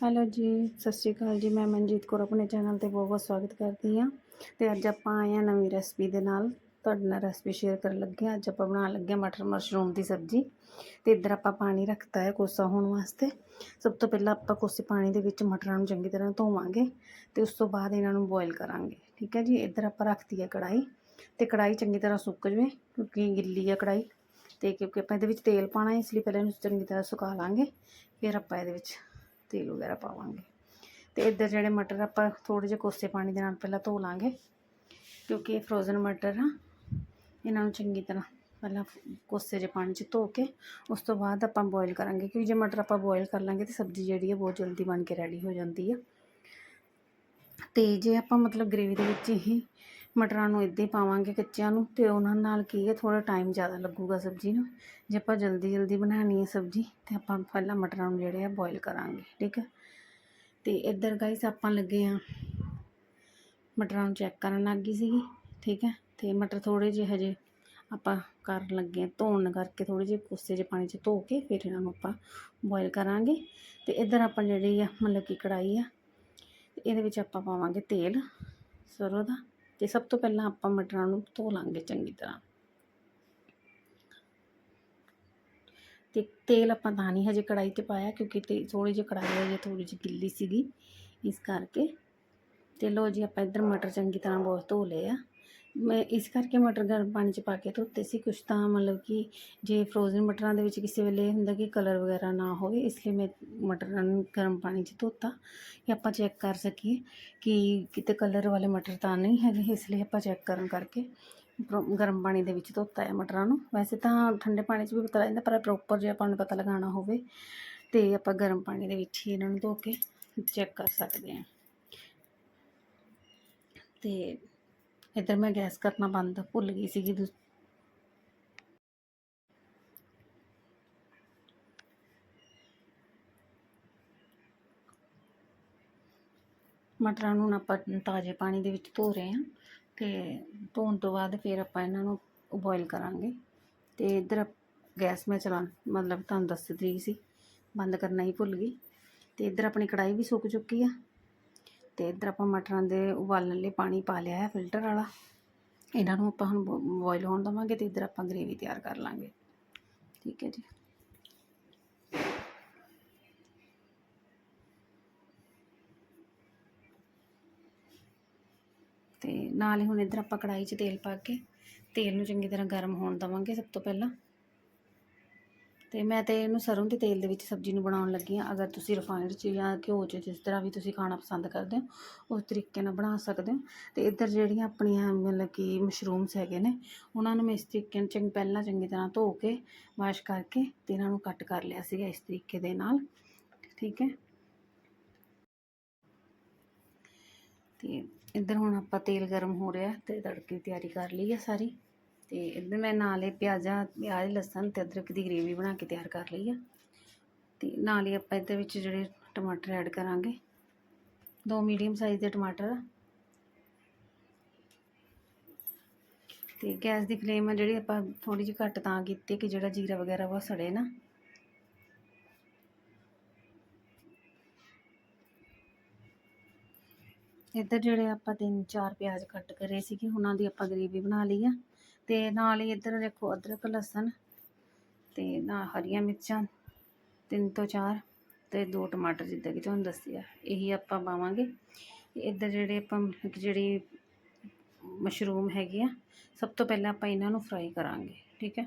Hello ਜੀ, ਸਤਿ ਸ਼੍ਰੀ ਅਕਾਲ ਜੀ। ਮੈਂ ਮਨਜੀਤ ਕੌਰ, ਆਪਣੇ ਚੈਨਲ ਤੇ ਬਹੁਤ ਬਹੁਤ ਸਵਾਗਤ ਕਰਦੀ ਹਾਂ। ਤੇ ਅੱਜ ਆਪਾਂ ਆਏ ਹਾਂ ਨਵੀਂ ਰੈਸਪੀ ਦੇ ਨਾਲ। ਤੁਹਾਡੇ ਨਾਲ ਰੈਸਪੀ ਸ਼ੇਅਰ ਕਰਨ ਲੱਗੇ ਹਾਂ। ਅੱਜ ਆਪਾਂ ਬਣਾਉਣ ਲੱਗੇ ਹਾਂ ਮਟਰ ਮਸ਼ਰੂਮ ਦੀ ਸਬਜ਼ੀ। ਤੇ ਇੱਧਰ ਆਪਾਂ ਪਾਣੀ ਰੱਖਤਾ ਹੈ ਕੋਸਾ ਹੋਣ ਵਾਸਤੇ। ਸਭ ਤੋਂ ਪਹਿਲਾਂ ਆਪਾਂ ਕੋਸੇ ਪਾਣੀ ਦੇ ਵਿੱਚ ਮਟਰਾਂ ਨੂੰ ਚੰਗੀ ਤਰ੍ਹਾਂ ਧੋਵਾਂਗੇ ਤੇ ਉਸ ਤੋਂ ਬਾਅਦ ਇਹਨਾਂ ਨੂੰ ਬੋਇਲ ਕਰਾਂਗੇ। ਠੀਕ ਹੈ ਜੀ? ਇੱਧਰ ਆਪਾਂ ਰੱਖਤੀ ਹੈ ਕੜਾਈ ਤੇ ਕੜਾਈ ਚੰਗੀ ਤਰ੍ਹਾਂ ਸੁੱਕ ਜਵੇ, ਕਿਉਂਕਿ ਗਿੱਲੀ ਹੈ ਕੜਾਈ ਤੇ ਕਿਉਂਕਿ ਆਪਾਂ ਇਹਦੇ ਵਿੱਚ ਤੇਲ ਪਾਣਾ ਹੈ, ਇਸ ਲਈ ਪਹਿਲਾਂ ਇਹਨੂੰ ਚੰਗੀ ਤਰ੍ਹਾਂ ਸੁਕਾ ਲਾਂਗੇ। ਫਿਰ ਆਪਾਂ ਇਹਦੇ ਵਿੱਚ ਤੇਲ ਵਗੈਰਾ ਪਾਵਾਂਗੇ। ਤੇ ਇੱਧਰ ਜਿਹੜੇ ਮਟਰ ਆਪਾਂ ਥੋੜੇ ਜਿਹੇ ਕੋਸੇ ਪਾਣੀ ਦੇ ਨਾਲ ਪਹਿਲਾਂ ਧੋ ਲਾਂਗੇ। ਕਿਉਂਕਿ ਇਹ ਫਰੋਜ਼ਨ ਮਟਰ ਆ, ਇਹਨਾਂ ਨੂੰ ਚੰਗੀ ਤਰ੍ਹਾਂ ਪਹਿਲਾਂ ਕੋਸੇ ਜਿਹੇ ਪਾਣੀ 'ਚ ਧੋ ਕੇ, ਉਸ ਤੋਂ ਬਾਅਦ ਆਪਾਂ ਬੋਇਲ ਕਰਾਂਗੇ। ਕਿਉਂਕਿ ਜੇ ਮਟਰ ਆਪਾਂ ਬੋਇਲ ਕਰ ਲਾਂਗੇ ਤੇ ਸਬਜ਼ੀ ਜਿਹੜੀ ਹੈ ਬਹੁਤ ਜਲਦੀ ਬਣ ਕੇ ਰੈਡੀ ਹੋ ਜਾਂਦੀ ਆ। ਤੇ ਜੇ ਆਪਾਂ ਮਤਲਬ ਗ੍ਰੇਵੀ ਦੇ ਵਿੱਚ ਹੀ ਮਟਰਾਂ ਨੂੰ ਇੱਦਾਂ ਹੀ ਪਾਵਾਂਗੇ ਕੱਚਿਆਂ ਨੂੰ ਤੇ ਉਹਨਾਂ ਨਾਲ ਕੀ ਹੈ ਥੋੜਾ ਟਾਈਮ ਜ਼ਿਆਦਾ ਲੱਗੂਗਾ ਸਬਜ਼ੀ ਨੂੰ। ਜੇ ਆਪਾਂ ਜਲਦੀ ਜਲਦੀ ਬਣਾਉਣੀ ਹੈ ਸਬਜ਼ੀ ਤੇ ਆਪਾਂ ਪਹਿਲਾਂ ਮਟਰਾਂ ਨੂੰ ਜਿਹੜੇ ਆ ਬੋਇਲ ਕਰਾਂਗੇ, ਠੀਕ ਹੈ ਤੇ ਇੱਧਰ ਗਾਈਸ ਆਪਾਂ ਲੱਗੇ ਆ ਮਟਰਾਂ ਨੂੰ ਚੈੱਕ ਕਰਨ ਲੱਗ ਗਈ ਸੀਗੀ, ਠੀਕ ਹੈ ਤੇ ਮਟਰ ਥੋੜੇ ਜਿਹੇ ਹਜੇ ਆਪਾਂ ਕਰਨ ਲੱਗੇ ਆ ਧੋਣ ਕਰਕੇ ਥੋੜੇ ਜਿਹੇ ਕੋਸੇ ਜਿਹੇ ਪਾਣੀ 'ਚ ਧੋ ਕੇ ਫਿਰ ਇਹਨਾਂ ਨੂੰ ਆਪਾਂ ਬੋਇਲ ਕਰਾਂਗੇ। ਤੇ ਇੱਧਰ ਆਪਾਂ ਜਿਹੜੀ ਆ ਮਤਲਬ ਕਿ ਕੜਾਈ ਆ ਇਹਦੇ ਵਿੱਚ ਆਪਾਂ ਪਾਵਾਂਗੇ ਤੇਲ ਸਰੋਂ ਦਾ। ਤੇ ਸਭ ਤੋਂ ਪਹਿਲਾਂ ਆਪਾਂ ਮਟਰਾਂ ਨੂੰ ਧੋ ਲਾਂਗੇ ਚੰਗੀ ਤਰ੍ਹਾਂ। ਤੇ ਤੇਲ ਆਪਾਂ ਤਾਂ ਨਹੀਂ ਹਜੇ ਕੜਾਈ ਤੇ ਪਾਇਆ ਕਿਉਂਕਿ ਤੇ ਥੋੜੀ ਜਿਹੀ ਕੜਾਈ ਹਜੇ ਥੋੜੀ ਜਿਹੀ ਗਿੱਲੀ ਸੀਗੀ ਇਸ ਕਰਕੇ। ਤੇ ਲੋ ਜੀ, ਆਪਾਂ ਇੱਧਰ ਮਟਰ ਚੰਗੀ ਤਰ੍ਹਾਂ ਬਹੁਤ ਧੋ ਲਏ ਆ। ਮੈਂ ਇਸ ਕਰਕੇ ਮਟਰ ਗਰਮ ਪਾਣੀ 'ਚ ਪਾ ਕੇ ਧੋਤੇ ਸੀ। ਕੁਛ ਤਾਂ ਮਤਲਬ ਕਿ ਜੇ ਫਰੋਜ਼ਨ ਮਟਰਾਂ ਦੇ ਵਿੱਚ ਕਿਸੇ ਵੇਲੇ ਹੁੰਦਾ ਕਿ ਕਲਰ ਵਗੈਰਾ ਨਾ ਹੋਵੇ, ਇਸ ਲਈ ਮੈਂ ਮਟਰਾਂ ਨੂੰ ਗਰਮ ਪਾਣੀ 'ਚ ਧੋਤਾ ਕਿ ਆਪਾਂ ਚੈੱਕ ਕਰ ਸਕੀਏ ਕਿ ਕਿਤੇ ਕਲਰ ਵਾਲੇ ਮਟਰ ਤਾਂ ਨਹੀਂ ਹੈਗੇ, ਇਸ ਲਈ ਆਪਾਂ ਚੈੱਕ ਕਰਨ ਕਰਕੇ ਪ੍ਰੋ- ਗਰਮ ਪਾਣੀ ਦੇ ਵਿੱਚ ਧੋਤਾ ਹੈ ਮਟਰਾਂ ਨੂੰ। ਵੈਸੇ ਤਾਂ ਠੰਡੇ ਪਾਣੀ 'ਚ ਵੀ ਪਤਾ ਲੱਗਦਾ ਪਰ ਪ੍ਰੋਪਰ ਜੇ ਆਪਾਂ ਨੂੰ ਪਤਾ ਲਗਾਉਣਾ ਹੋਵੇ ਤੇ ਆਪਾਂ ਗਰਮ ਪਾਣੀ ਦੇ ਵਿੱਚ ਹੀ ਇਹਨਾਂ ਨੂੰ ਧੋ ਕੇ ਚੈੱਕ ਕਰ ਸਕਦੇ ਹਾਂ। ਤੇ ਇੱਧਰ ਮੈਂ ਗੈਸ ਕਰਨਾ ਬੰਦ ਭੁੱਲ ਗਈ ਸੀਗੀ ਦੂਸ- ਮਟਰਾਂ ਨੂੰ ਆਪਾਂ ਤਾਜ਼ੇ ਪਾਣੀ ਦੇ ਵਿੱਚ ਧੋ ਰਹੇ ਹਾਂ ਤੇ ਧੋਣ ਤੋਂ ਬਾਅਦ ਫਿਰ ਆਪਾਂ ਇਹਨਾਂ ਨੂੰ ਬੋਇਲ ਕਰਾਂਗੇ ਤੇ ਇੱਧਰ ਗੈਸ ਮੈਂ ਚਲਾ ਮਤਲਬ ਤੁਹਾਨੂੰ ਦੱਸ ਰਹੀ ਸੀ, ਬੰਦ ਕਰਨਾ ਹੀ ਭੁੱਲ ਗਈ ਤੇ ਇੱਧਰ ਆਪਣੀ ਕੜਾਈ ਵੀ ਸੁੱਕ ਚੁੱਕੀ ਆ। ਤੇ ਇੱਧਰ ਆਪਾਂ ਮਟਰਾਂ ਦੇ ਉਬਾਲਣ ਲਈ ਪਾਣੀ ਪਾ ਲਿਆ ਹੈ, ਫਿਲਟਰ ਵਾਲਾ। ਇਹਨਾਂ ਨੂੰ ਆਪਾਂ ਹੁਣ ਬੋਇਲ ਹੋਣ ਦਵਾਂਗੇ ਤੇ ਇੱਧਰ ਆਪਾਂ ਗ੍ਰੇਵੀ ਤਿਆਰ ਕਰ ਲਾਂਗੇ। ਠੀਕ ਹੈ ਜੀ। ਤੇ ਨਾਲ ਹੀ ਹੁਣ ਇੱਧਰ ਆਪਾਂ ਕੜਾਈ 'ਚ ਤੇਲ ਪਾ ਕੇ, ਤੇਲ ਨੂੰ ਚੰਗੀ ਤਰ੍ਹਾਂ ਗਰਮ ਹੋਣ ਦਵਾਂਗੇ ਸਭ ਤੋਂ ਪਹਿਲਾਂ। ਤੇ ਮੈਂ ਤੇ ਇਹਨੂੰ ਸਰੋਂ ਦੇ ਤੇਲ ਦੇ ਵਿੱਚ ਸਬਜ਼ੀ ਨੂੰ ਬਣਾਉਣ ਲੱਗੀ ਹਾਂ। ਅਗਰ ਤੁਸੀਂ ਰਿਫਾਈਨਡ 'ਚ ਜਾਂ ਘਿਓ 'ਚ ਜਿਸ ਤਰ੍ਹਾਂ ਵੀ ਤੁਸੀਂ ਖਾਣਾ ਪਸੰਦ ਕਰਦੇ ਹੋ, ਉਸ ਤਰੀਕੇ ਨਾਲ ਬਣਾ ਸਕਦੇ ਹੋ। ਤੇ ਇੱਧਰ ਜਿਹੜੀਆਂ ਆਪਣੀਆਂ ਮਤਲਬ ਕਿ ਮਸ਼ਰੂਮਸ ਹੈਗੇ ਨੇ, ਉਹਨਾਂ ਨੂੰ ਮੈਂ ਇਸ ਤਰੀਕੇ ਨਾਲ ਚੰਗ, ਪਹਿਲਾਂ ਚੰਗੀ ਤਰ੍ਹਾਂ ਧੋ ਕੇ ਵਾਸ਼ ਕਰਕੇ ਤੇ ਇਹਨਾਂ ਨੂੰ ਕੱਟ ਕਰ ਲਿਆ ਸੀਗਾ ਇਸ ਤਰੀਕੇ ਦੇ ਨਾਲ। ਠੀਕ ਹੈ? ਤੇ ਇੱਧਰ ਹੁਣ ਆਪਾਂ ਤੇਲ ਗਰਮ ਹੋ ਰਿਹਾ ਤੇ ਤੜਕੇ ਦੀ ਤਿਆਰੀ ਕਰ ਲਈ ਹੈ ਸਾਰੀ। ਤੇ ਇੱਧਰ ਮੈਂ ਨਾਲ ਨਾਲੇ ਪਿਆਜ਼ਾਂ, ਪਿਆਜ਼, ਲਸਣ ਤੇ ਅਦਰਕ ਦੀ ਗ੍ਰੇਵੀ ਬਣਾ ਕੇ ਤਿਆਰ ਕਰ ਲਈ ਆ। ਤੇ ਨਾਲ ਹੀ ਆਪਾਂ ਇਹਦੇ ਵਿੱਚ ਜਿਹੜੇ ਟਮਾਟਰ ਐਡ ਕਰਾਂਗੇ। ਦੋ ਮੀਡੀਅਮ ਸਾਈਜ਼ ਦੇ ਟਮਾਟਰ ਆ। ਤੇ ਗੈਸ ਦੀ ਫਲੇਮ ਆ ਜਿਹੜੀ ਆਪਾਂ ਥੋੜੀ ਜਿਹੀ ਘੱਟ ਤਾਂ ਕੀਤੀ ਕਿ ਜਿਹੜਾ ਜੀਰਾ ਵਗੈਰਾ ਵਾ ਸੜੇ ਨਾ। ਇੱਧਰ ਜਿਹੜੇ ਆਪਾਂ ਤਿੰਨ ਚਾਰ ਪਿਆਜ਼ ਕੱਟ ਕਰੇ ਸੀਗੇ, ਉਹਨਾਂ ਦੀ ਆਪਾਂ ਗ੍ਰੇਵੀ ਬਣਾ ਲਈ ਆ। ਤੇ ਨਾਲ ਹੀ ਇੱਧਰ ਦੇਖੋ ਅਦਰਕ, ਲਸਣ ਤੇ ਨਾ ਹਰੀਆਂ ਮਿਰਚਾਂ, ਤਿੰਨ ਤੋਂ ਚਾਰ ਤੇ ਦੋ ਟਮਾਟਰ ਜਿੱਦਾਂ ਕਿ ਤੁਹਾਨੂੰ ਦੱਸਿਆ। ਇਹੀ ਆਪਾਂ ਪਾਵਾਂਗੇ। ਇੱਧਰ ਜਿਹੜੇ ਆਪਾਂ ਜਿਹੜੀ ਮਸ਼ਰੂਮ ਹੈਗੇ ਆ, ਸਭ ਤੋਂ ਪਹਿਲਾਂ ਆਪਾਂ ਇਹਨਾਂ ਨੂੰ ਫਰਾਈ ਕਰਾਂਗੇ, ਠੀਕ ਹੈ?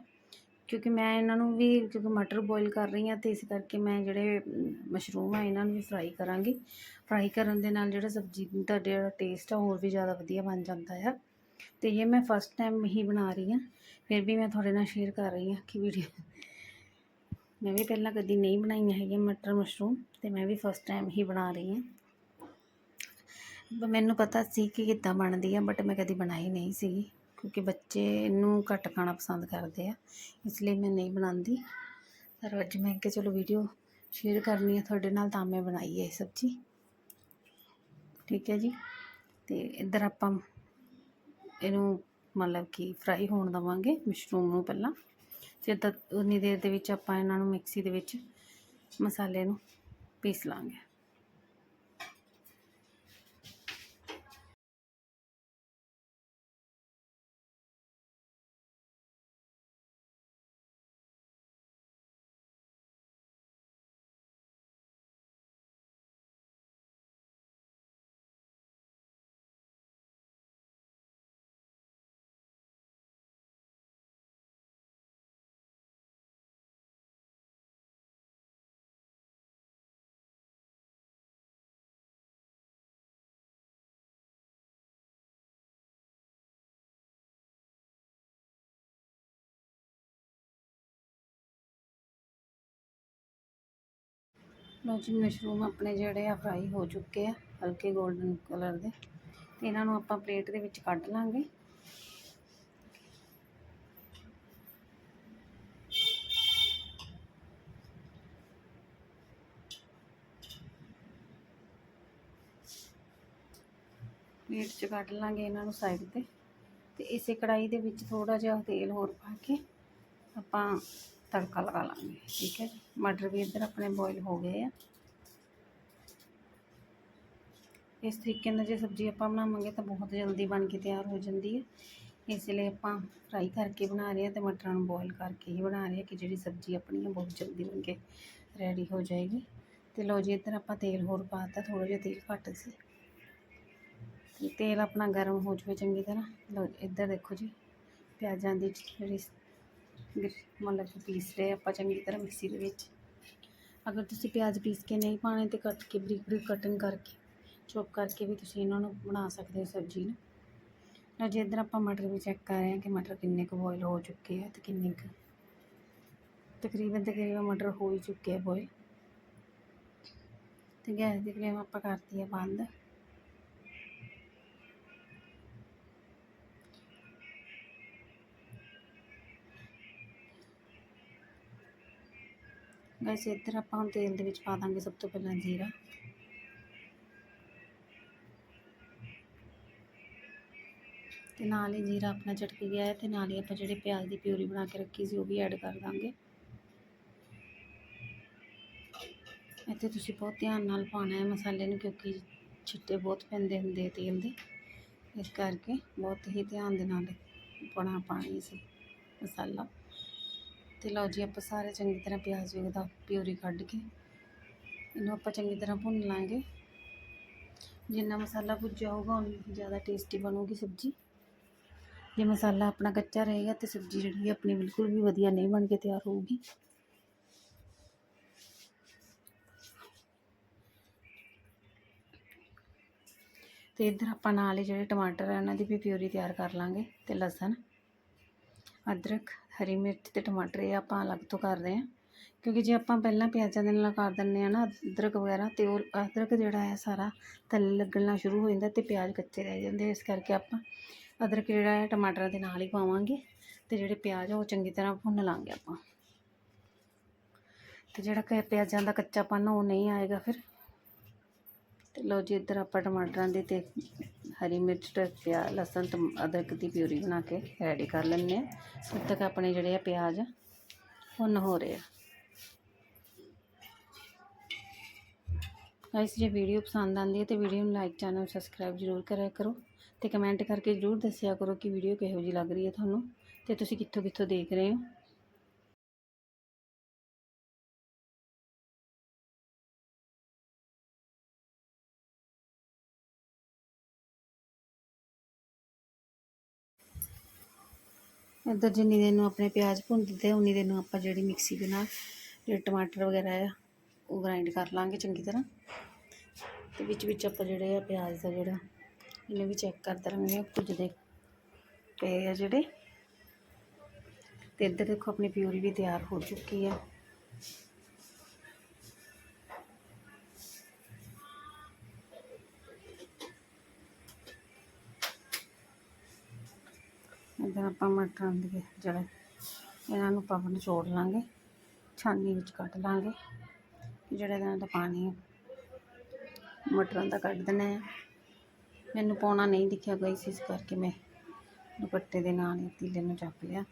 ਕਿਉਂਕਿ ਮੈਂ ਇਹਨਾਂ ਨੂੰ ਵੀ ਕਿਉਂਕਿ ਮਟਰ ਬੋਇਲ ਕਰ ਰਹੀ ਹਾਂ ਤੇ ਇਸ ਕਰਕੇ ਮੈਂ ਜਿਹੜੇ ਮਸ਼ਰੂਮ ਆ ਇਹਨਾਂ ਨੂੰ ਵੀ ਫਰਾਈ ਕਰਾਂਗੀ। ਫਰਾਈ ਕਰਨ ਦੇ ਨਾਲ ਜਿਹੜਾ ਸਬਜ਼ੀ ਦਾ ਜਿਹੜਾ ਟੇਸਟ ਆ ਹੋਰ ਵੀ ਜ਼ਿਆਦਾ ਵਧੀਆ ਬਣ ਜਾਂਦਾ ਆ। ਤੇ ਇਹ ਮੈਂ ਫਸਟ ਟਾਈਮ ਹੀ ਬਣਾ ਰਹੀ ਹਾਂ। ਫਿਰ ਵੀ ਮੈਂ ਤੁਹਾਡੇ ਨਾਲ ਸ਼ੇਅਰ ਕਰ ਰਹੀ ਹਾਂ ਕਿ ਵੀਡੀਓ ਮੈਂ ਵੀ ਪਹਿਲਾਂ ਕਦੀ ਨਹੀਂ ਬਣਾਈਆਂ ਹੈਗੀਆਂ ਮਟਰ ਮਸ਼ਰੂਮ ਤੇ ਮੈਂ ਵੀ ਫਸਟ ਟਾਈਮ ਹੀ ਬਣਾ ਰਹੀ ਹਾਂ। ਮੈਨੂੰ ਪਤਾ ਸੀ ਕਿ ਕਿੱਦਾਂ ਬਣਦੀ ਆ ਬਟ ਮੈਂ ਕਦੀ ਬਣਾਈ ਨਹੀਂ ਸੀਗੀ, ਕਿਉਂਕਿ ਬੱਚੇ ਇਹਨੂੰ ਘੱਟ ਖਾਣਾ ਪਸੰਦ ਕਰਦੇ ਆ, ਇਸ ਲਈ ਮੈਂ ਨਹੀਂ ਬਣਾਉਂਦੀ। ਪਰ ਅੱਜ ਮੈਂ ਕਿ ਚਲੋ ਵੀਡੀਓ ਸ਼ੇਅਰ ਕਰਨੀ ਹੈ ਤੁਹਾਡੇ ਨਾਲ ਤਾਂ ਮੈਂ ਬਣਾਈ ਹੈ ਇਹ ਸਬਜ਼ੀ। ਠੀਕ ਹੈ ਜੀ? ਤੇ ਇੱਧਰ ਆਪਾਂ ਇਹਨੂੰ ਮਤਲਬ ਕਿ ਫਰਾਈ ਹੋਣ ਦਵਾਂਗੇ ਮਸ਼ਰੂਮ ਨੂੰ ਪਹਿਲਾਂ। ਫਿਰ ਤੱਕ ਉਨੀ ਦੇਰ ਦੇ ਵਿੱਚ ਆਪਾਂ ਇਹਨਾਂ ਨੂੰ ਮਿਕਸੀ ਦੇ ਵਿੱਚ ਮਸਾਲੇ ਨੂੰ ਪੀਸ ਲਾਂਗੇ। ਲਓ ਜੀ ਮਸ਼ਰੂਮ ਆਪਣੇ ਜਿਹੜੇ ਆ ਫਰਾਈ ਹੋ ਚੁੱਕੇ ਆ, ਹਲਕੇ 골ਡਨ ਕਲਰ ਦੇ। ਤੇ ਇਹਨਾਂ ਨੂੰ ਆਪਾਂ ਪਲੇਟ ਦੇ ਵਿੱਚ ਕੱਢ ਲਾਂਗੇ। ਪਲੇਟ 'ਚ ਕੱਢ ਲਾਂਗੇ ਇਹਨਾਂ ਨੂੰ ਸਾਈਡ ਤੇ। ਤੇ ਇਸੇ ਕੜਾਈ ਦੇ ਵਿੱਚ ਥੋੜਾ ਜਿਹਾ ਤੇਲ ਹੋਰ ਪਾ ਕੇ ਆਪਾਂ ਤੜਕਾ ਲਗਾ ਲਾਂਗੇ ਠੀਕ ਹੈ ਜੀ ਮਟਰ ਵੀ ਇੱਧਰ ਆਪਣੇ ਬੋਇਲ ਹੋ ਗਏ ਆ ਇਸ ਤਰੀਕੇ ਨਾਲ ਜੇ ਸਬਜ਼ੀ ਆਪਾਂ ਬਣਾਵਾਂਗੇ ਤਾਂ ਬਹੁਤ ਜਲਦੀ ਬਣ ਕੇ ਤਿਆਰ ਹੋ ਜਾਂਦੀ ਹੈ ਇਸ ਲਈ ਆਪਾਂ ਫਰਾਈ ਕਰਕੇ ਬਣਾ ਰਹੇ ਹਾਂ ਤੇ ਮਟਰਾਂ ਨੂੰ ਬੋਇਲ ਕਰਕੇ ਹੀ ਬਣਾ ਰਹੇ ਹਾਂ ਕਿ ਜਿਹੜੀ ਸਬਜ਼ੀ ਆਪਣੀ ਹੈ ਬਹੁਤ ਜਲਦੀ ਬਣ ਕੇ ਰੈਡੀ ਹੋ ਜਾਏਗੀ ਤੇ ਲਓ ਜੀ ਇੱਧਰ ਆਪਾਂ ਤੇਲ ਹੋਰ ਪਾਤਾ ਥੋੜਾ ਜਿਹਾ ਤੇਲ ਘੱਟ ਸੀ ਤੇ ਤੇਲ ਆਪਣਾ ਗਰਮ ਹੋ ਜਾਵੇ ਚੰਗੀ ਤਰ੍ਹਾਂ ਲਓ ਇੱਧਰ ਦੇਖੋ ਜੀ ਪਿਆਜ਼ਾਂ ਦੀ ਜਿਹੜੀ ਗ੍ਰ- ਮਤਲਬ ਕਿ ਪੀਸ ਰਹੇ ਆਪਾਂ ਚੰਗੀ ਤਰ੍ਹਾਂ ਮਿਕਸੀ ਦੇ ਵਿੱਚ। ਅਗਰ ਤੁਸੀਂ ਪਿਆਜ਼ ਪੀਸ ਕੇ ਨਹੀਂ ਪਾਣੇ ਤੇ ਕੱਟ ਕੇ ਬਰੀਕ ਬਰੀਕ ਕਟਿੰਗ ਕਰਕੇ ਚੌਪ ਕਰਕੇ ਵੀ ਤੁਸੀਂ ਇਹਨਾਂ ਨੂੰ ਬਣਾ ਸਕਦੇ ਹੋ ਸਬਜ਼ੀ ਨੂੰ। ਲਓ ਜੀ, ਇੱਧਰ ਆਪਾਂ ਮਟਰ ਵੀ ਚੈੱਕ ਕਰ ਰਹੇ ਹਾਂ ਕਿ ਮਟਰ ਕਿੰਨੇ ਕੁ ਬੋਇਲ ਹੋ ਚੁੱਕੇ ਆ ਤੇ ਕਿੰਨੇ ਕੁ ਤਕਰੀਬਨ ਤਕਰੀਬਨ ਮਟਰ ਹੋ ਹੀ ਚੁੱਕੇ ਆ ਬੋਇਲ ਤੇ ਗੈਸ ਦੀ ਫਲੇਮ ਆਪਾਂ ਕਰਤੀ ਹੈ ਬੰਦ। ਗੈਸ ਇੱਧਰ ਆਪਾਂ ਹੁਣ ਤੇਲ ਦੇ ਵਿੱਚ ਪਾ ਦਾਂਗੇ ਸਭ ਤੋਂ ਪਹਿਲਾਂ ਜੀਰਾ। ਤੇ ਨਾਲ ਹੀ ਜੀਰਾ ਆਪਣਾ ਝਟਕ ਗਿਆ ਹੈ ਤੇ ਨਾਲ ਹੀ ਆਪਾਂ ਜਿਹੜੇ ਪਿਆਜ਼ ਦੀ ਪਿਊਰੀ ਬਣਾ ਕੇ ਰੱਖੀ ਸੀ ਉਹ ਵੀ ਐਡ ਕਰ ਦਾਂਗੇ। ਇੱਥੇ ਤੁਸੀਂ ਬਹੁਤ ਧਿਆਨ ਨਾਲ ਪਾਉਣਾ ਹੈ ਮਸਾਲੇ ਨੂੰ ਕਿਉਂਕਿ ਛਿੱਟੇ ਬਹੁਤ ਪੈਂਦੇ ਹੁੰਦੇ ਤੇਲ ਦੇ। ਇਸ ਕਰਕੇ ਬਹੁਤ ਹੀ ਧਿਆਨ ਦੇ ਨਾਲ ਪਾਉਣਾ ਪਾਣੀ ਸੀ ਮਸਾਲਾ। ਤੇ ਲਓ ਜੀ ਆਪਾਂ ਸਾਰੇ ਚੰਗੀ ਤਰ੍ਹਾਂ ਪਿਆਜ਼ ਵੀ ਦਾ ਪਿਊਰੀ ਕੱਢ ਕੇ ਇਹਨੂੰ ਆਪਾਂ ਚੰਗੀ ਤਰ੍ਹਾਂ ਭੁੰਨ ਲਾਂਗੇ। ਜਿੰਨਾ ਮਸਾਲਾ ਭੁੱਜਿਆ ਹੋਊਗਾ, ਉਨੀ ਜ਼ਿਆਦਾ ਟੇਸਟੀ ਬਣੂਗੀ ਸਬਜ਼ੀ। ਜੇ ਮਸਾਲਾ ਆਪਣਾ ਕੱਚਾ ਰਹੇਗਾ ਤੇ ਸਬਜ਼ੀ ਜਿਹੜੀ ਹੈ ਆਪਣੀ ਬਿਲਕੁਲ ਵੀ ਵਧੀਆ ਨਹੀਂ ਬਣ ਕੇ ਤਿਆਰ ਹੋਊਗੀ। ਤੇ ਇੱਧਰ ਆਪਾਂ ਨਾਲ ਹੀ ਜਿਹੜੇ ਟਮਾਟਰ ਆ ਇਹਨਾਂ ਦੀ ਵੀ ਪਿਊਰੀ ਤਿਆਰ ਕਰ ਲਾਂਗੇ ਤੇ ਲਸਣ, ਅਦਰਕ ਹਰੀ ਮਿਰਚ ਤੇ ਟਮਾਟਰ ਇਹ ਆਪਾਂ ਅਲੱਗ ਤੋਂ ਕਰਦੇ ਹਾਂ। ਕਿਉਂਕਿ ਜੇ ਆਪਾਂ ਪਹਿਲਾਂ ਪਿਆਜ਼ਾਂ ਦੇ ਨਾਲ ਕਰ ਦਿੰਦੇ ਆ ਨਾ, ਅਦਰਕ ਵਗੈਰਾ ਤੇ ਉਹ ਅਦਰਕ ਜਿਹੜਾ ਹੈ ਸਾਰਾ ਥੱਲੇ ਲੱਗਣਾ ਸ਼ੁਰੂ ਹੋ ਜਾਂਦਾ ਤੇ ਪਿਆਜ਼ ਕੱਚੇ ਰਹਿ ਜਾਂਦੇ ਇਸ ਕਰਕੇ ਆਪਾਂ ਅਦਰਕ ਜਿਹੜਾ ਹੈ ਟਮਾਟਰਾਂ ਦੇ ਨਾਲ ਹੀ ਪਾਵਾਂਗੇ ਤੇ ਜਿਹੜੇ ਪਿਆਜ਼ ਆ ਉਹ ਚੰਗੀ ਤਰ੍ਹਾਂ ਭੁੰਨ ਲਾਂਗੇ ਆਪਾਂ। ਤੇ ਜਿਹੜਾ ਕਿ ਪਿਆਜ਼ਾਂ ਦਾ ਕੱਚਾਪਨ ਉਹ ਨਹੀਂ ਆਏਗਾ ਫਿਰ। ਤੇ ਲਓ ਜੀ ਇੱਧਰ ਆਪਾਂ ਟਮਾਟਰਾਂ ਦੀ ਤੇ ਹਰੀ ਮਿਰਚ ਪਿਆ, ਲਸਣ ਤੇ ਅਦਰਕ ਦੀ ਪਿਊਰੀ ਬਣਾ ਕੇ ਰੈਡੀ ਕਰ ਲੈਂਦੇ ਹਾਂ। ਉਦ ਤੱਕ ਆਪਣੇ ਜਿਹੜੇ ਆ ਪਿਆਜ਼ ਭੁੰਨ ਹੋ ਰਹੇ ਆ। ਗਾਇਸ ਜੇ ਵੀਡੀਓ ਪਸੰਦ ਆਉਂਦੀ ਹੈ ਤੇ ਵੀਡੀਓ ਨੂੰ ਲਾਈਕ ਚੈਨਲ ਸਬਸਕ੍ਰਾਈਬ ਜ਼ਰੂਰ ਕਰਿਆ ਕਰੋ ਤੇ ਕਮੈਂਟ ਕਰਕੇ ਜ਼ਰੂਰ ਦੱਸਿਆ ਕਰੋ ਕਿ ਵੀਡੀਓ ਕਿਹੋ ਜਿਹੀ ਲੱਗ ਰਹੀ ਹੈ ਤੁਹਾਨੂੰ ਤੇ ਤੁਸੀਂ ਕਿੱਥੋਂ ਕਿੱਥੋਂ ਦੇਖ ਰਹੇ ਹੋ। ਇੱਧਰ ਜਿੰਨੀ ਦੇਰ ਨੂੰ ਆਪਣੇ ਪਿਆਜ਼ ਭੁੰਨਦੇ ਉਨੀ ਦੇਰ ਨੂੰ ਆਪਾਂ ਜਿਹੜੀ ਮਿਕਸੀ ਦੇ ਨਾਲ ਜਿਹੜੇ ਟਮਾਟਰ ਵਗੈਰਾ ਆ, ਉਹ ਗ੍ਰਾਈਂਡ ਕਰ ਲਾਂਗੇ ਚੰਗੀ ਤਰ੍ਹਾਂ। ਤੇ ਵਿੱਚ ਵਿੱਚ ਆਪਾਂ ਜਿਹੜੇ ਆ ਪਿਆਜ਼ ਦਾ ਜਿਹੜਾ, ਇਹਨੂੰ ਵੀ ਚੈੱਕ ਕਰਦੇ ਰਹਾਂਗੇ ਕੁਝ ਦੇ ਪਏ ਆ ਜਿਹੜੇ, ਤੇ ਇੱਧਰ ਦੇਖੋ ਆਪਣੀ ਪਿਊਰੀ ਵੀ ਤਿਆਰ ਹੋ ਚੁੱਕੀ ਆ। ਇੱਧਰ ਆਪਾਂ ਮਟਰਾਂ ਦੇ ਜਿਹੜੇ ਇਹਨਾਂ ਨੂੰ ਆਪਾਂ ਨਿਚੋੜ ਲਾਂਗੇ ਛਾਨੀ ਵਿੱਚ ਕੱਢ ਲਾਂਗੇ, ਜਿਹੜਾ ਇਹਨਾਂ ਦਾ ਪਾਣੀ ਮਟਰਾਂ ਦਾ ਕੱਢ ਦੇਣਾ ਹੈ। ਮੈਨੂੰ ਪਾਉਣਾ ਨਹੀਂ ਦਿਖਿਆ ਗਈ ਸੀ, ਇਸ ਕਰਕੇ ਮੈਂ ਦੁਪੱਟੇ ਦੇ ਨਾਲ ਹੀ ਤੀਲੇ ਨੂੰ ਚੱਕ ਲਿਆ।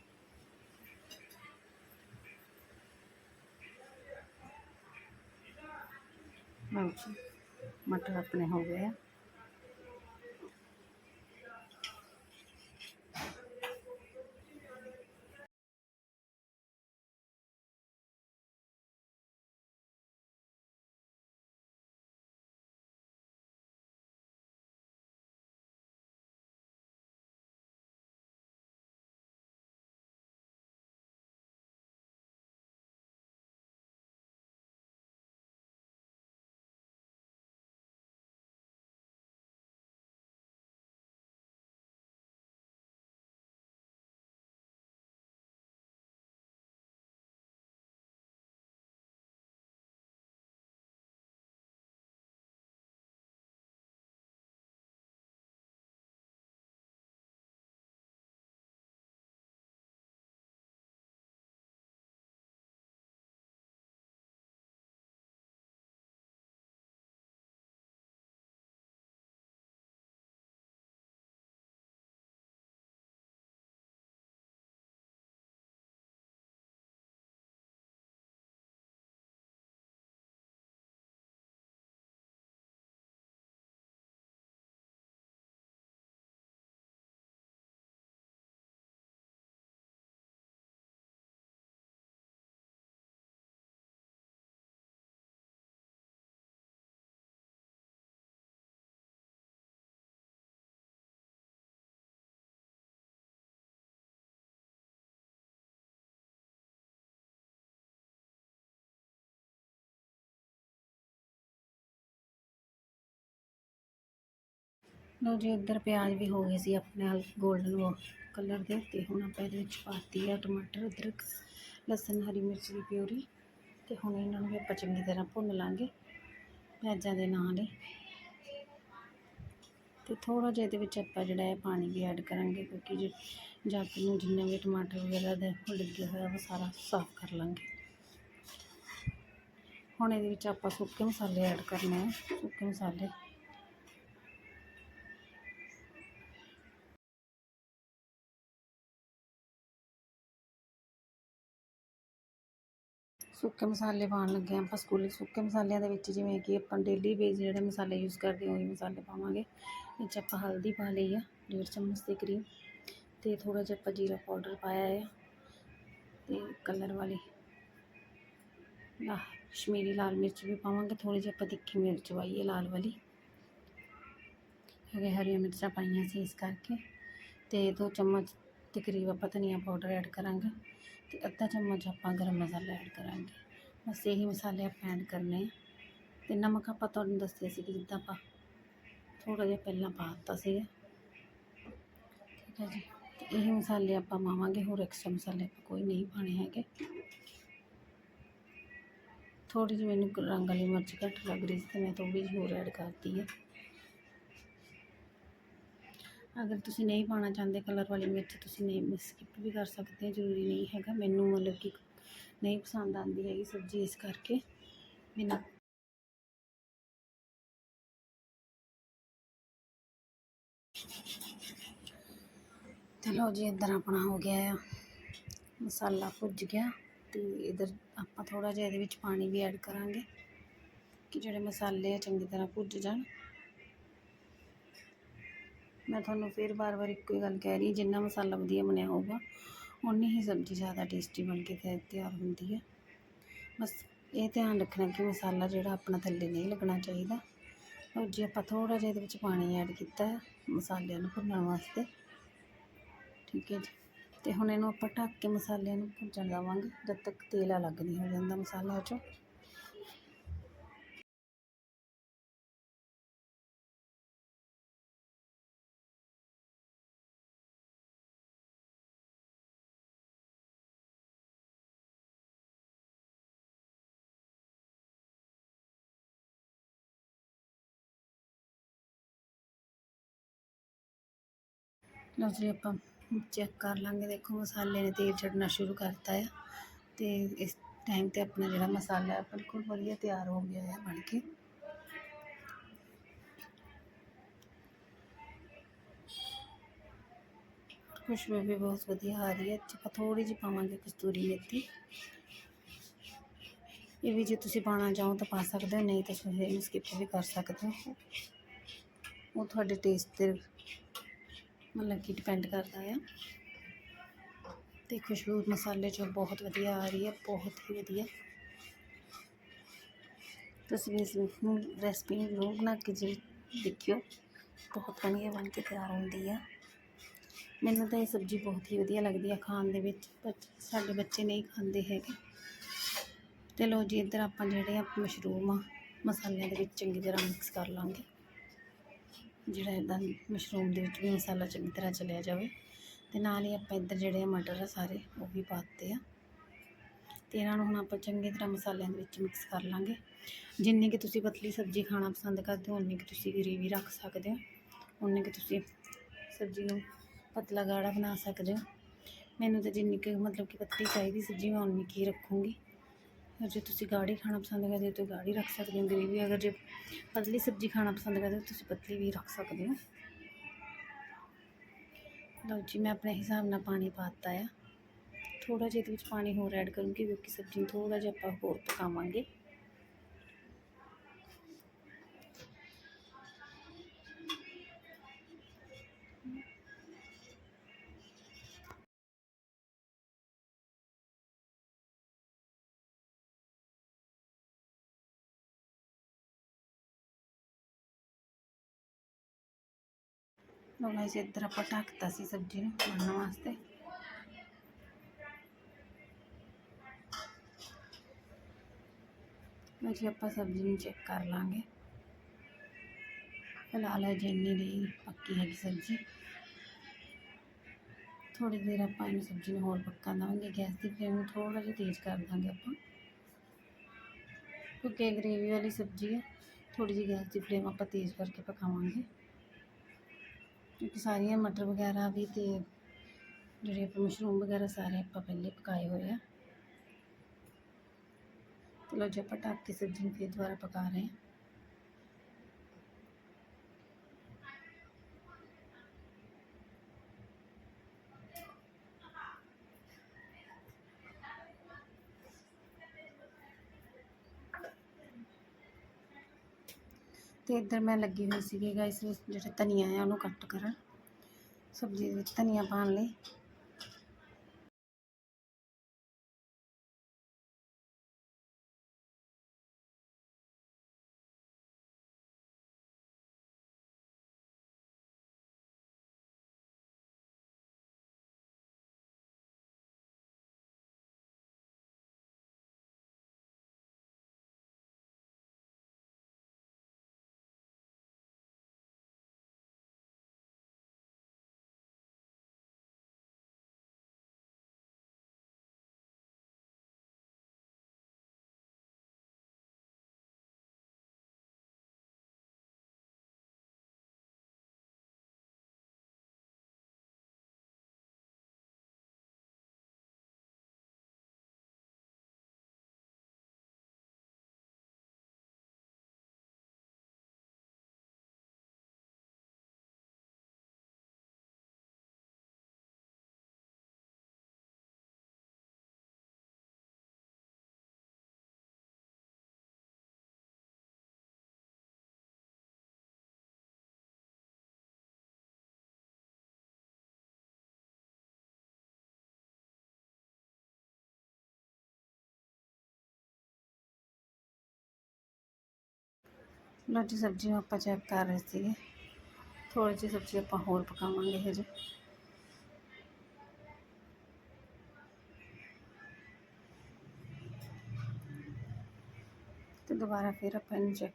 ਮਟਰ ਆਪਣੇ ਹੋ ਗਏ ਆ। ਲਓ ਜੀ, ਇੱਧਰ ਪਿਆਜ਼ ਵੀ ਹੋ ਗਏ ਸੀ ਆਪਣੇ ਨਾਲ 골ਡਨ ਕਲਰ ਦੇ ਤੇ ਹੁਣ ਆਪਾਂ ਇਹਦੇ ਵਿੱਚ ਪਾਤੀ ਆ ਟਮਾਟਰ, ਅਦਰਕ, ਲਸਣ, ਹਰੀ ਮਿਰਚ ਦੀ ਪਿਊਰੀ ਤੇ ਹੁਣ ਇਹਨਾਂ ਨੂੰ ਵੀ ਆਪਾਂ ਚੰਗੀ ਤਰ੍ਹਾਂ ਭੁੰਨ ਲਾਂਗੇ ਪਿਆਜ਼ਾਂ ਦੇ ਨਾਲ ਹੀ ਤੇ ਥੋੜਾ ਜਿਹਾ ਇਹਦੇ ਵਿੱਚ ਆਪਾਂ ਜਿਹੜਾ ਹੈ ਪਾਣੀ ਵੀ ਐਡ ਕਰਾਂਗੇ ਕਿਉਂਕਿ ਜੇ ਜਦ ਨੂੰ ਜਿੰਨਾ ਵੀ ਟਮਾਟਰ ਵਗੈਰਾ ਦਾ ਲੱਗਿਆ ਹੋਇਆ ਉਹ ਸਾਰਾ ਸਾਫ਼ ਕਰ ਲਾਂਗੇ। ਹੁਣ ਇਹਦੇ ਵਿੱਚ ਆਪਾਂ ਸੁੱਕੇ ਮਸਾਲੇ ਐਡ ਕਰਨੇ ਆ, ਸੁੱਕੇ ਮਸਾਲੇ ਸੁੱਕੇ ਮਸਾਲੇ ਪਾਉਣ ਲੱਗੇ ਹਾਂ ਆਪਾਂ ਸਕੂਲੇ। ਸੁੱਕੇ ਮਸਾਲਿਆਂ ਦੇ ਵਿੱਚ ਜਿਵੇਂ ਕਿ ਆਪਾਂ ਡੇਲੀ ਬੇਸ ਜਿਹੜੇ ਮਸਾਲੇ ਯੂਜ਼ ਕਰਦੇ ਉਹੀ ਮਸਾਲੇ ਪਾਵਾਂਗੇ। ਵਿੱਚ ਆਪਾਂ ਹਲਦੀ ਪਾ ਲਈ ਆ, ਡੇਢ ਚਮਚ ਦੇ ਕਰੀਬ ਤੇ ਥੋੜਾ ਜਿਹਾ ਆਪਾਂ ਜੀਰਾ ਪਾਊਡਰ ਪਾਇਆ ਹੈ ਤੇ ਕਲਰ ਵਾਲੀ ਆਹ ਕਸ਼ਮੀਰੀ ਲਾਲ ਮਿਰਚ ਵੀ ਪਾਵਾਂਗੇ। ਥੋੜੀ ਜਿਹੀ ਆਪਾਂ ਤਿੱਖੀ ਮਿਰਚ ਪਾਈਏ ਲਾਲ ਵਾਲੀ। ਹੈਗੇ ਹਰੀਆਂ ਮਿਰਚਾਂ ਪਾਈਆਂ ਸੀ ਇਸ ਕਰਕੇ ਤੇ ਦੋ ਚਮਚ ਦੇ ਕਰੀਬ ਆਪਾਂ ਧਨੀਆ ਪਾਊਡਰ ਐਡ ਕਰਾਂਗੇ ਤੇ ਅੱਧਾ ਚਮਚ ਆਪਾਂ ਗਰਮ ਮਸਾਲਾ ਐਡ ਕਰਾਂਗੇ ਬਸ ਇਹੀ ਮਸਾਲੇ ਆਪਾਂ ਐਡ ਕਰਨੇ ਆ ਤੇ ਨਮਕ ਆਪਾਂ ਤੁਹਾਨੂੰ ਦੱਸਿਆ ਸੀ ਕਿ ਜਿੱਦਾਂ ਆਪਾਂ ਥੋੜਾ ਜਿਹਾ ਪਹਿਲਾਂ ਪਾ ਦਿੱਤਾ ਸੀਗਾ ਠੀਕ ਹੈ ਜੀ ਤੇ ਇਹ ਮਸਾਲੇ ਆਪਾਂ ਪਾਵਾਂਗੇ ਹੋਰ ਐਕਸਟਰਾ ਮਸਾਲੇ ਆਪਾਂ ਕੋਈ ਨਹੀਂ ਪਾਣੇ ਹੈਗੇ ਥੋੜੀ ਜਿਹੀ ਮੈਨੂੰ ਰੰਗ ਵਾਲੀ ਮਿਰਚ ਘੱਟ ਲੱਗ ਰਹੀ ਸੀ ਤੇ ਮੈਂ ਥੋੜੀ ਜਿਹੀ ਹੋਰ ਐਡ ਕਰਤੀ ਹੈ ਅਗਰ ਤੁਸੀਂ ਨਹੀਂ ਪਾਉਣਾ ਚਾਹੁੰਦੇ ਕਲਰ ਵਾਲੀ ਮਿਰਚ, ਤੁਸੀਂ ਨਹੀਂ ਸਕਿਪ ਵੀ ਕਰ ਸਕਦੇ ਹੋ, ਜ਼ਰੂਰੀ ਨਹੀਂ ਹੈਗਾ। ਮੈਨੂੰ ਮਤਲਬ ਕਿ ਨਹੀਂ ਪਸੰਦ ਆਉਂਦੀ ਹੈਗੀ ਸਬਜ਼ੀ ਇਸ ਕਰਕੇ ਬਿਨਾਂ ਚਲੋ ਜੀ, ਇੱਧਰ ਆਪਣਾ ਹੋ ਗਿਆ ਆ। ਮਸਾਲਾ ਭੁੱਜ ਗਿਆ ਤੇ ਇਧਰ ਆਪਾਂ ਥੋੜਾ ਜਿਹਾ ਇਹਦੇ ਵਿੱਚ ਪਾਣੀ ਵੀ ਐਡ ਕਰਾਂਗੇ ਕਿ ਜਿਹੜੇ ਮਸਾਲੇ ਆ ਚੰਗੀ ਤਰ੍ਹਾਂ ਭੁੱਜ ਜਾਣ। ਮੈਂ ਤੁਹਾਨੂੰ ਫਿਰ ਬਾਰ-ਬਾਰ ਇੱਕੋ ਹੀ ਗੱਲ ਕਹਿ ਰਹੀ ਜਿੰਨਾ ਮਸਾਲਾ ਵਧੀਆ ਬਣਿਆ ਹੋਊਗਾ ਉਨੀ ਹੀ ਸਬਜ਼ੀ ਜ਼ਿਆਦਾ ਟੇਸਟੀ ਬਣ ਕੇ ਤਿਆਰ ਹੁੰਦੀ ਹੈ। ਬਸ ਇਹ ਧਿਆਨ ਰੱਖਣਾ ਕਿ ਮਸਾਲਾ ਜਿਹੜਾ ਆਪਣਾ ਥੱਲੇ ਨਹੀਂ ਲੱਗਣਾ ਚਾਹੀਦਾ। ਔਰ ਜੇ ਆਪਾਂ ਥੋੜ੍ਹਾ ਜਿਹਾ ਇਹਦੇ ਵਿੱਚ ਪਾਣੀ ਐਡ ਕੀਤਾ ਹੈ, ਮਸਾਲਿਆਂ ਨੂੰ ਭੁੰਨਣ ਵਾਸਤੇ। ਠੀਕ ਹੈ ਜੀ। ਅਤੇ ਹੁਣ ਇਹਨੂੰ ਆਪਾਂ ਢੱਕ ਕੇ ਮਸਾਲਿਆਂ ਨੂੰ ਭੁੰਨਣ ਦੇਵਾਂਗੇ ਜਦ ਤੱਕ ਤੇਲ ਅਲੱਗ ਨਹੀਂ ਹੋ ਜਾਂਦਾ ਮਸਾਲਿਆਂ 'ਚੋਂ। ਲਓ ਜੀ, ਆਪਾਂ ਚੈੱਕ ਕਰ ਲਾਂਗੇ। ਦੇਖੋ, ਮਸਾਲੇ ਨੇ ਤੇਲ ਛੱਡਣਾ ਸ਼ੁਰੂ ਕਰਤਾ ਆ ਤੇ ਇਸ ਟਾਈਮ ਤੇ ਆਪਣਾ ਜਿਹੜਾ ਮਸਾਲਾ ਹੈ ਬਿਲਕੁਲ ਵਧੀਆ ਤਿਆਰ ਹੋ ਗਿਆ ਹੈ ਬਣ ਕੇ। ਖੁਸ਼ਬੂ ਵੀ ਬਹੁਤ ਵਧੀਆ ਆ ਰਹੀ ਹੈ। ਆਪਾਂ ਥੋੜੀ ਜਿਹੀ ਪਾਵਾਂਗੇ ਕਸਤੂਰੀ ਮੇਥੀ। ਇਹ ਵੀ ਜੇ ਤੁਸੀਂ ਪਾਣਾ ਚਾਹੋ ਤਾਂ ਪਾ ਸਕਦੇ ਹੋ, ਨਹੀਂ ਤਾਂ ਤੁਸੀਂ ਇਹਨੂੰ ਸਕਿਪ ਵੀ ਕਰ ਸਕਦੇ ਹੋ। ਉਹ ਤੁਹਾਡੇ ਟੇਸਟ ਤੇ ਮਤਲਬ ਕਿ ਡਿਪੈਂਡ ਕਰਦਾ ਆ। ਤੇ ਖੁਸ਼ਬੂ ਮਸਾਲੇ ਚੋਂ ਬਹੁਤ ਵਧੀਆ ਆ ਰਹੀ ਹੈ ਬਹੁਤ ਹੀ ਵਧੀਆ। ਤੁਸੀਂ ਇਸ ਨੂੰ ਰੈਸਪੀ ਨੂੰ ਜ਼ਰੂਰ ਬਣਾ ਕੇ ਜੀ ਦੇਖਿਓ। ਬਹੁਤ ਵਧੀਆ ਬਣ ਕੇ ਤਿਆਰ ਹੁੰਦੀ ਆ। ਮੈਨੂੰ ਤਾਂ ਇਹ ਸਬਜ਼ੀ ਬਹੁਤ ਹੀ ਵਧੀਆ ਲੱਗਦੀ ਆ ਖਾਣ ਦੇ ਵਿੱਚ, ਪਰ ਸਾਡੇ ਬੱਚੇ ਨਹੀਂ ਖਾਂਦੇ ਹੈਗੇ। ਤੇ ਲੋ ਜੀ, ਇੱਧਰ ਆਪਾਂ ਜਿਹੜੇ ਆ ਮਸ਼ਰੂਮ ਆ, ਮਸਾਲਿਆਂ ਦੇ ਵਿੱਚ ਚੰਗੀ ਤਰ੍ਹਾਂ ਮਿਕਸ ਕਰ ਲਾਂਗੇ। ਜਿਹੜਾ ਇਦਾਂ ਮਸ਼ਰੂਮ ਦੇ ਵਿੱਚ ਵੀ ਮਸਾਲਾ ਚੰਗੀ ਤਰ੍ਹਾਂ ਚਲਿਆ ਜਾਵੇ। ਤੇ ਨਾਲ ਹੀ ਆਪਾਂ ਇੱਧਰ ਜਿਹੜੇ ਮਟਰ ਆ ਸਾਰੇ, ਉਹ ਵੀ ਪਾਤੇ ਆ। ਤੇ ਇਹਨਾਂ ਨੂੰ ਹੁਣ ਆਪਾਂ ਚੰਗੀ ਤਰ੍ਹਾਂ ਮਸਾਲਿਆਂ ਦੇ ਵਿੱਚ ਮਿਕਸ ਕਰ ਲਾਂਗੇ। ਜਿੰਨੀ ਕਿ ਤੁਸੀਂ ਪਤਲੀ ਸਬਜ਼ੀ ਖਾਣਾ ਪਸੰਦ ਕਰਦੇ ਹੋ, ਉਨੀ ਕਿ ਤੁਸੀਂ ਗਰੇਵੀ ਰੱਖ ਸਕਦੇ ਹੋ। ਉਨੀ ਕਿ ਤੁਸੀਂ ਸਬਜ਼ੀ ਨੂੰ ਪਤਲਾ ਗਾੜਾ ਬਣਾ ਸਕਦੇ ਹੋ। ਮੈਨੂੰ ਤਾਂ ਜਿੰਨੀ ਕਿ ਮਤਲਬ ਕਿ ਪਤਲੀ ਚਾਹੀਦੀ ਸਬਜ਼ੀ, ਮੈਂ ਉਨੀ ਕੀ ਰੱਖੂੰਗੀ। ਜੇ ਤੁਸੀਂ ਗਾੜੀ ਖਾਣਾ ਪਸੰਦ ਕਰਦੇ ਹੋ ਤਾਂ ਗਾੜੀ ਰੱਖ ਸਕਦੇ ਹੋ ਗ੍ਰੇਵੀ। ਅਗਰ ਜੇ ਪਤਲੀ ਸਬਜ਼ੀ ਖਾਣਾ ਪਸੰਦ ਕਰਦੇ ਹੋ ਤੁਸੀਂ ਪਤਲੀ ਵੀ ਰੱਖ ਸਕਦੇ ਹੋ। ਲਓ ਜੀ, ਮੈਂ ਆਪਣੇ ਹਿਸਾਬ ਨਾਲ ਪਾਣੀ ਪਾਤਾ ਆ। ਥੋੜਾ ਜਿਹਾ ਇਹਦੇ ਵਿੱਚ ਪਾਣੀ ਹੋਰ ਐਡ ਕਰੂੰਗੀ, ਕਿਉਂਕਿ ਸਬਜ਼ੀ ਨੂੰ ਥੋੜਾ ਜਿਹਾ ਆਪਾਂ ਹੋਰ ਪਕਾਵਾਂਗੇ। ਲੋ ਗਾਇਸ ਇੱਧਰ ਆਪਾਂ ਢੱਕਤਾ ਸੀ ਸਬਜ਼ੀ ਨੂੰ ਬਣਨ ਵਾਸਤੇ। ਲੋ ਜੀ, ਆਪਾਂ ਸਬਜ਼ੀ ਨੂੰ ਚੈੱਕ ਕਰ ਲਾਂਗੇ। ਫਿਲਹਾਲ ਅਜੇ ਇੰਨੀ ਨਹੀਂ ਪੱਕੀ ਹੈਗੀ ਸਬਜ਼ੀ। ਥੋੜੀ ਦੇਰ ਆਪਾਂ ਇਹਨੂੰ ਸਬਜ਼ੀ ਨੂੰ ਹੋਰ ਪੱਕਾ ਲਾਵਾਂਗੇ ਗੈਸ ਦੀ ਫਲੇਮ ਨੂੰ ਥੋੜਾ ਜਿਹਾ ਤੇਜ਼ ਕਰ ਦਾਂਗੇ ਆਪਾਂ। ਕਿਉਂਕਿ ਇਹ ਗ੍ਰੇਵੀ ਵਾਲੀ ਸਬਜ਼ੀ ਹੈ ਥੋੜੀ ਜਿਹੀ ਗੈਸ ਦੀ ਫਲੇਮ ਆਪਾਂ ਤੇਜ਼ ਕਰਕੇ ਪਕਾਵਾਂਗੇ। ਕਿਉਂਕਿ ਸਾਰੀਆਂ ਮਟਰ ਵਗੈਰਾ ਵੀ ਤੇ ਜਿਹੜੇ ਆਪਾਂ ਮਸ਼ਰੂਮ ਵਗੈਰਾ ਸਾਰੇ ਆਪਾਂ ਪਹਿਲੇ ਪਕਾਏ ਹੋਏ ਆ। ਤੇ ਜੇ, ਆਪਾਂ ਢੱਕ ਕੇ ਸਬਜ਼ੀ ਨੂੰ ਫਿਰ ਦੁਬਾਰਾ ਪਕਾ ਰਹੇ ਹਾਂ। ਤੇ ਇੱਧਰ ਮੈਂ ਲੱਗੀ ਹੋਈ ਸੀਗੀ ਗਾਇਸ ਜਿਹੜਾ ਧਨੀਆ ਆ ਉਹਨੂੰ ਕੱਟ ਕਰਨ ਸਬਜ਼ੀ ਦੇ ਵਿੱਚ ਧਨੀਆ ਪਾਉਣ ਲਈ। ਲੋ ਜੀ ਸਬਜ਼ੀ ਨੂੰ ਆਪਾਂ ਚੈੱਕ ਕਰ ਰਹੇ ਸੀਗੇ ਥੋੜੀ ਜਿਹੀ ਸਬਜ਼ੀ ਆਪਾਂ ਹੋਰ ਪਕਾਵਾਂਗੇ ਹਜੇ ਤੇ ਦੁਬਾਰਾ ਫਿਰ ਆਪਾਂ ਇਹਨੂੰ ਚੈੱਕ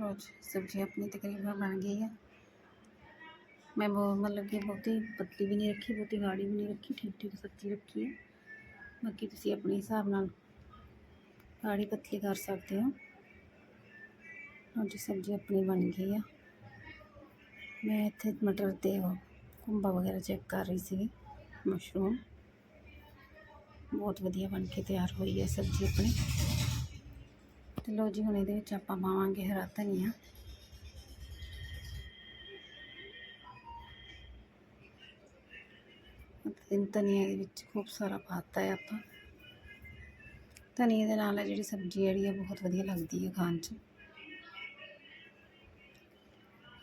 ਕਰ ਲਾਂਗੇ ਸਬਜ਼ੀ ਨੂੰ ਲੋ ਜੀ ਸਬਜ਼ੀ ਆਪਣੀ ਤਕਰੀਬਨ ਬਣ ਗਈ ਹੈ ਮੈਂ ਬਹੁਤ ਮਤਲਬ ਕਿ ਬਹੁਤੀ ਪਤਲੀ ਵੀ ਨਹੀਂ ਰੱਖੀ ਬਹੁਤੀ ਗਾੜੀ ਵੀ ਨਹੀਂ ਰੱਖੀ ਠੀਕ ਠੀਕ ਸਬਜ਼ੀ ਰੱਖੀ ਹੈ ਬਾਕੀ ਤੁਸੀਂ ਆਪਣੇ ਹਿਸਾਬ ਨਾਲ ਗਾੜੀ ਪਤਲੀ ਕਰ ਸਕਦੇ ਹੋ ਲੋ ਜੀ ਸਬਜ਼ੀ ਆਪਣੀ ਬਣ ਗਈ ਆ ਮੈਂ ਇੱਥੇ ਮਟਰ ਤੇ ਉਹ ਕੁੰਬਾ ਵਗੈਰਾ ਚੈੱਕ ਕਰ ਰਹੀ ਸੀ ਮਸ਼ਰੂਮ ਬਹੁਤ ਵਧੀਆ ਬਣ ਕੇ ਤਿਆਰ ਹੋਈ ਹੈ ਸਬਜ਼ੀ ਆਪਣੀ ਤੇ ਲੋ ਜੀ, ਹੁਣ ਇਹਦੇ ਵਿੱਚ ਆਪਾਂ ਪਾਵਾਂਗੇ ਹਰਾ ਧਨੀਆ। ਤਿੰਨ ਧਨੀਆ ਦੇ ਵਿੱਚ ਖੂਬ ਸਾਰਾ ਪਾਤਾ ਹੈ ਆਪਾਂ। ਧਨੀਏ ਦੇ ਨਾਲ ਜਿਹੜੀ ਸਬਜ਼ੀ ਜਿਹੜੀ ਹੈ, ਬਹੁਤ ਵਧੀਆ ਲੱਗਦੀ ਹੈ ਖਾਣ 'ਚ।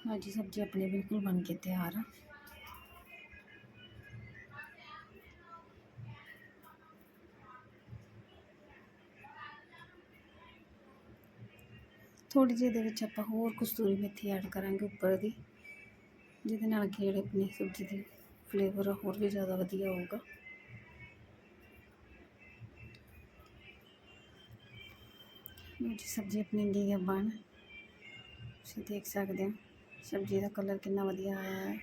ਹਾਂਜੀ ਸਬਜ਼ੀ ਆਪਣੀ ਬਿਲਕੁਲ ਬਣ ਕੇ ਤਿਆਰ ਆ। ਥੋੜੀ ਜਿਹੀ ਦੇ ਵਿੱਚ ਆਪਾਂ ਹੋਰ ਕਸਤੂਰੀ ਮੇਥੀ ਐਡ ਕਰਾਂਗੇ ਉੱਪਰ ਦੀ, ਜਿਹਦੇ ਨਾਲ ਕਿ ਜਿਹੜੇ ਆਪਣੀ ਸਬਜ਼ੀ ਦੀ ਫਲੇਵਰ ਹੋਰ ਵੀ ਜ਼ਿਆਦਾ ਵਧੀਆ ਹੋਊਗਾ। ਜੀ, ਸਬਜ਼ੀ ਆਪਣੀ ਗਈ ਹੈ ਬਣ। ਤੁਸੀਂ ਦੇਖ ਸਕਦੇ ਹੋ, ਸਬਜ਼ੀ ਦਾ ਕਲਰ ਕਿੰਨਾ ਵਧੀਆ ਆਇਆ ਹੈ।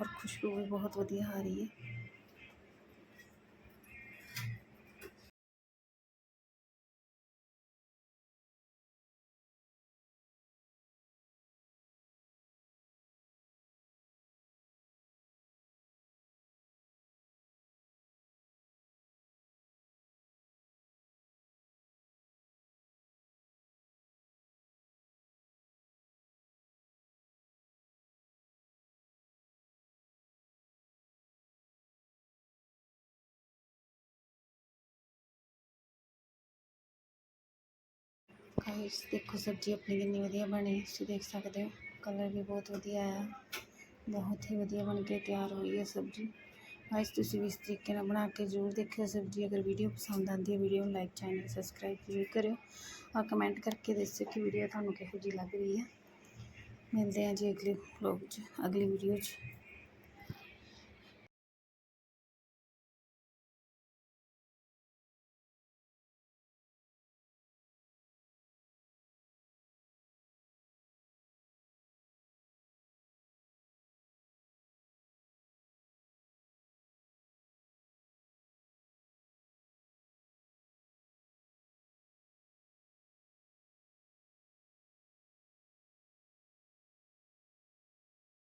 ਔਰ ਖੁਸ਼ਬੂ ਵੀ ਬਹੁਤ ਵਧੀਆ ਆ ਰਹੀ ਹੈ। ਗਾਇਸ ਦੇਖੋ ਸਬਜ਼ੀ ਆਪਣੀ ਕਿੰਨੀ ਵਧੀਆ ਬਣੀ, ਤੁਸੀਂ ਦੇਖ ਸਕਦੇ ਹੋ ਕਲਰ ਵੀ ਬਹੁਤ ਵਧੀਆ ਆਇਆ। ਬਹੁਤ ਹੀ ਵਧੀਆ ਬਣ ਕੇ ਤਿਆਰ ਹੋਈ ਹੈ ਸਬਜ਼ੀ। ਗਾਇਸ ਤੁਸੀਂ ਵੀ ਇਸ ਤਰੀਕੇ ਨਾਲ ਬਣਾ ਕੇ ਜ਼ਰੂਰ ਦੇਖਿਓ ਸਬਜ਼ੀ, ਅਗਰ ਵੀਡੀਓ ਪਸੰਦ ਆਉਂਦੀ ਹੈ ਵੀਡੀਓ ਨੂੰ ਲਾਈਕ ਚੈਨਲ ਸਬਸਕ੍ਰਾਈਬ ਜ਼ਰੂਰ ਕਰਿਓ। ਔਰ ਕਮੈਂਟ ਕਰਕੇ ਦੱਸਿਓ ਕਿ ਵੀਡੀਓ ਤੁਹਾਨੂੰ ਕਿਹੋ ਜਿਹੀ ਲੱਗ ਰਹੀ ਹੈ। ਮਿਲਦੇ ਹਾਂ ਜੀ ਅਗਲੇ ਵਲੋਗ 'ਚ, ਅਗਲੀ ਵੀਡੀਓ 'ਚ।